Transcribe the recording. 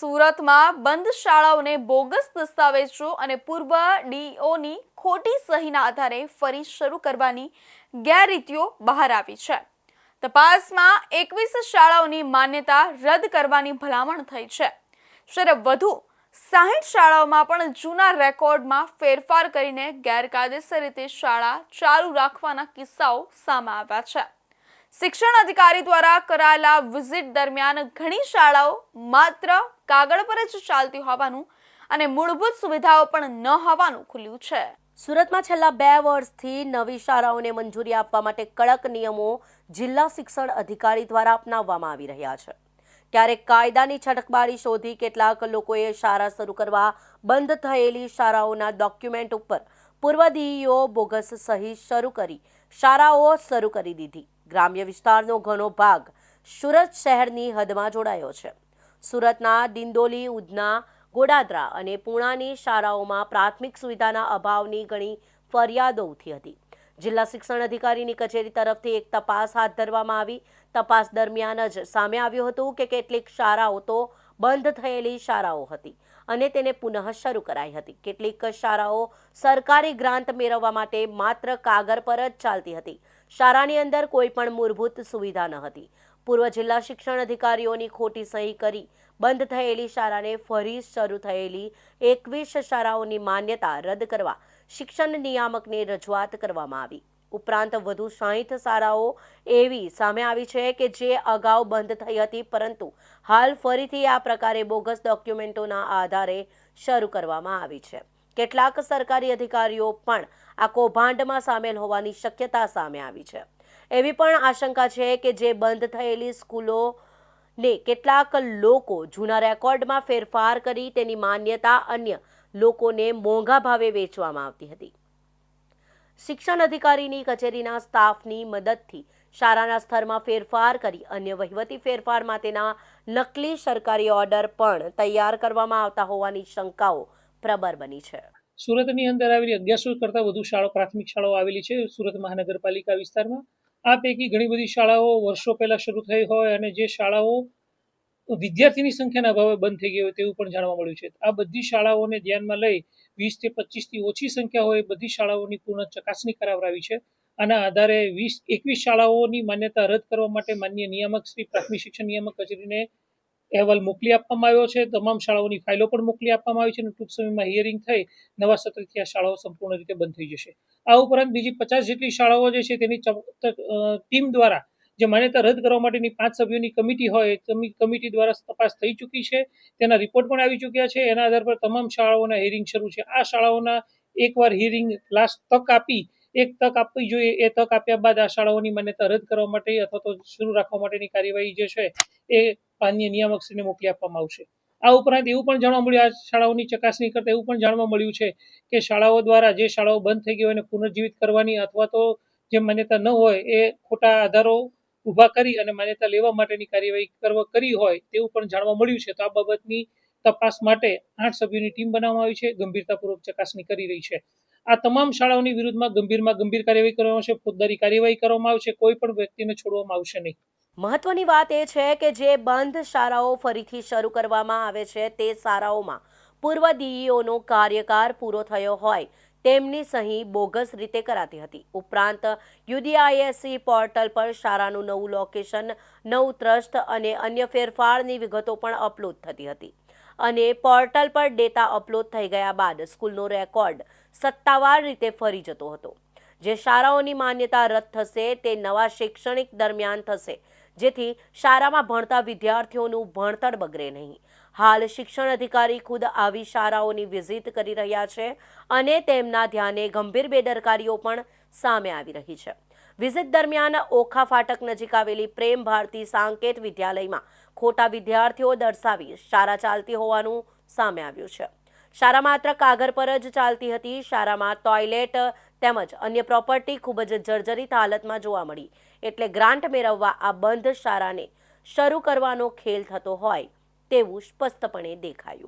સુરતમાં બંધ શાળાઓને બોગસ દસ્તાવેજો અને પૂર્વ ડીઓની ખોટી સહીના આધારે ફરી શરૂ કરવાની ગેરરીતિઓ બહાર આવી છે. તપાસમાં એકવીસ શાળાઓની માન્યતા રદ કરવાની ભલામણ થઈ છે. જ્યારે વધુ, સાહીઠ શાળાઓમાં પણ જૂના રેકોર્ડમાં ફેરફાર કરીને ગેરકાયદેસર રીતે શાળા ચાલુ રાખવાના કિસ્સાઓ સામે આવ્યા છે. શિક્ષણ અધિકારી દ્વારા કરાયેલા વિઝિટ દરમિયાન ઘણી શાળાઓ માત્ર કાગળ પર જ ચાલતી હોવાનું અને મૂળભૂત સુવિધાઓ પણ ન હોવાનું ખુલ્યું છે. સુરતમાં છેલ્લા બે વર્ષથી નવી શાળાઓને મંજૂરી આપવા માટે કડક નિયમો જિલ્લા શિક્ષણ અધિકારી દ્વારા અપનાવવામાં આવી રહ્યા છે. ક્યારેક કાયદાની છટકબારી શોધી કેટલાક લોકોએ શાળા શરૂ કરવા બંધ થયેલી શાળાઓના ડોક્યુમેન્ટ ઉપર પૂર્વ ડીઈઓ બોગસ સહી શરૂ કરી શાળાઓ શરૂ કરી દીધી. ગ્રામ્ય વિસ્તારનો ઘણો ભાગ સુરત શહેરની હદમાં જોડાયો છે. સુરતના દિંદોલી ઉધના, ગોડાદરા અને પૂણાની શાળાઓમાં પ્રાથમિક સુવિધાના અભાવની ઘણી ફરિયાદો ઉઠી હતી. જિલ્લા શિક્ષણ અધિકારીની કચેરી તરફથી એક તપાસ હાથ ધરવામાં આવી. તપાસ દરમિયાન જ સામે આવ્યું હતું કે કેટલીક શાળાઓ તો બંધ થયેલી શાળાઓ હતી. અને તેને પુનઃ શરૂ કરાઈ હતી. કેટલીક શાળાઓ સરકારી ગ્રાન્ટ મેળવવા માટે માત્ર કાગળ પર જ ચાલતી હતી. શાળાની અંદર કોઈ પણ મૂળભૂત સુવિધા ન હતી. પૂર્વ જિલ્લા શિક્ષણ અધિકારીઓની ખોટી સહી કરી બંધ થયેલી શાળાને ફરી શરૂ થયેલી એકવીસ શાળાઓની માન્યતા રદ કરવા શિક્ષણ નિયામકને રજૂઆત કરવામાં આવી. ઉપરાંત વધુ સાહીઠ શાળાઓ એવી સામે આવી છે કે જે અગાઉ બંધ થઈ હતી, પરંતુ હાલ ફરીથી આ પ્રકારે બોગસ ડોક્યુમેન્ટોના આધારે શરૂ કરવામાં આવી છે. કેટલાક સરકારી અધિકારીઓ પણ આ કૌભાંડમાં સામેલ હોવાની શક્યતા સામે આવી છે. એવી પણ આશંકા છે કે જે બંધ થયેલી સ્કૂલો ને કેટલાક લોકો જૂના રેકોર્ડમાં ફેરફાર કરી તેની માન્યતા અન્ય લોકોને મોંઘા ભાવે વેચવામાં આવતી હતી. શિક્ષણ અધિકારીની કચેરીના સ્ટાફની મદદથી શાળાના સ્તરમાં ફેરફાર કરી અન્ય વહીવટી ફેરફાર માટેના નકલી સરકારી ઓર્ડર પણ તૈયાર કરવામાં આવતા હોવાની શંકાઓ પ્રબળ બની છે. સુરતની અંદર આવેલી અગિયારસો કરતાં વધુ શાળાઓ, પ્રાથમિક શાળાઓ આવેલી છે. સુરત મહાનગરપાલિકા વિસ્તારમાં આ પૈકી ઘણી બધી શાળાઓ વર્ષો પહેલાં શરૂ થઈ હોય અને જે શાળાઓ વિદ્યાર્થીની સંખ્યાના અભાવે બંધ થઈ ગઈ હોય તેવું પણ જાણવા મળ્યું છે. આ બધી શાળાઓને ધ્યાનમાં લઈ વીસથી પચીસથી ઓછી સંખ્યા હોય બધી શાળાઓની પૂર્ણ ચકાસણી કરાવરાવી છે. આના આધારે વીસ એકવીસ શાળાઓની માન્યતા રદ કરવા માટે માન્ય નિયામક શ્રી પ્રાથમિક શિક્ષણ નિયામક કચેરીને અહેવાલ મોકલી આપવામાં આવ્યો છે. તમામ શાળાઓની ફાઇલો પણ મોકલી આપવામાં આવી છે અને ટૂંક સમયમાં હિયરિંગ થઈ નવા સત્રથી આ શાળાઓ સંપૂર્ણ રીતે બંધ થઈ જશે. આ ઉપરાંત બીજી પચાસ જેટલી શાળાઓ જે છે તેની ટીમ દ્વારા જે માન્યતા રદ કરવા માટેની પાંચ સભ્યોની કમિટી હોય કમિટી દ્વારા તપાસ થઈ ચૂકી છે. તેના રિપોર્ટ પણ આવી ચૂક્યા છે. એના આધાર પર તમામ શાળાઓના હિયરિંગ શરૂ છે. આ શાળાઓના એકવાર હિયરિંગ લાસ્ટ તક આપી, એક તક આપવી જોઈએ. એ તક આપ્યા બાદ આ શાળાઓની માન્યતા રદ કરવા માટે અથવા તો શરૂ રાખવા માટેની કાર્યવાહી જે છે, એ માન્ય નિયામકશ્રીને મોકલી આપવામાં આવશે. આ ઉપરાંત એવું પણ જાણવા મળ્યું, આ શાળાઓની ચકાસણી કરતા એવું પણ જાણવા મળ્યું છે કે શાળાઓ દ્વારા જે શાળાઓ બંધ થઈ ગઈ હોય એને પુનર્જીવિત કરવાની અથવા તો જે માન્યતા ન હોય, એ ખોટા આધારો ઊભા કરી અને માન્યતા લેવા માટેની કાર્યવાહી કરવા કરી હોય તેવું પણ જાણવા મળ્યું છે. તો આ બાબતની તપાસ માટે આઠ સભ્યોની ટીમ બનાવવામાં આવી છે. ગંભીરતાપૂર્વક ચકાસણી કરી રહી છે. આ તમામ શાળાઓની વિરુદ્ધમાં ગંભીરમાં ગંભીર કાર્યવાહી કરવામાં આવશે. ફોજદારી કાર્યવાહી કરવામાં આવશે. કોઈ પણ વ્યક્તિને છોડવામાં આવશે નહીં. મહત્વની વાત એ છે કે જે બંધ શાળાઓ ફરીથી શરૂ કરવામાં આવે છે તે શાળાઓમાં પૂર્વ ડીઈઓનો કાર્યકાળ પૂરો થયો હોય તેમની સહી બોગસ રીતે કરાતી હતી. ઉપરાંત યુડીઆઈએસસી પોર્ટલ પર શાળાનું નવું લોકેશન, નવું ટ્રસ્ટ અને અન્ય ફેરફારની વિગતો પણ અપલોડ થતી હતી. અને પોર્ટલ પર ડેટા અપલોડ થઈ ગયા બાદ સ્કૂલનો રેકોર્ડ સત્તાવાર રીતે ફરી જતો હતો. જે શાળાઓની માન્યતા રદ થશે, તે નવા શૈક્ષણિક દરમિયાન થશે, જેથી શાળામાં ભણતા વિદ્યાર્થીઓનું ભણતર બગડે નહીં. હાલ શિક્ષણ અધિકારી ખુદ આવી શાળાઓની વિઝિટ કરી રહ્યા છે અને તેમના ધ્યાને ગંભીર બેદરકારીઓ પણ સામે આવી રહી છે. વિઝિટ દરમિયાન ઓખા ફાટક નજીક આવેલી પ્રેમ ભારતી સાંકેત વિદ્યાલયમાં ખોટા વિદ્યાર્થીઓ દર્શાવી શાળા ચાલતી હોવાનું સામે આવ્યું છે. શાળા માત્ર કાગળ પર જ ચાલતી હતી, શાળામાં ટોયલેટ તેમજ અન્ય પ્રોપર્ટી ખૂબ જ જર્જરિત હાલતમાં જોવા મળી. એટલે ગ્રાન્ટ મેળવવા આ બંધ શાળાને શરૂ કરવાનો ખેલ થતો હોય તેવું સ્પષ્ટપણે દેખાયું.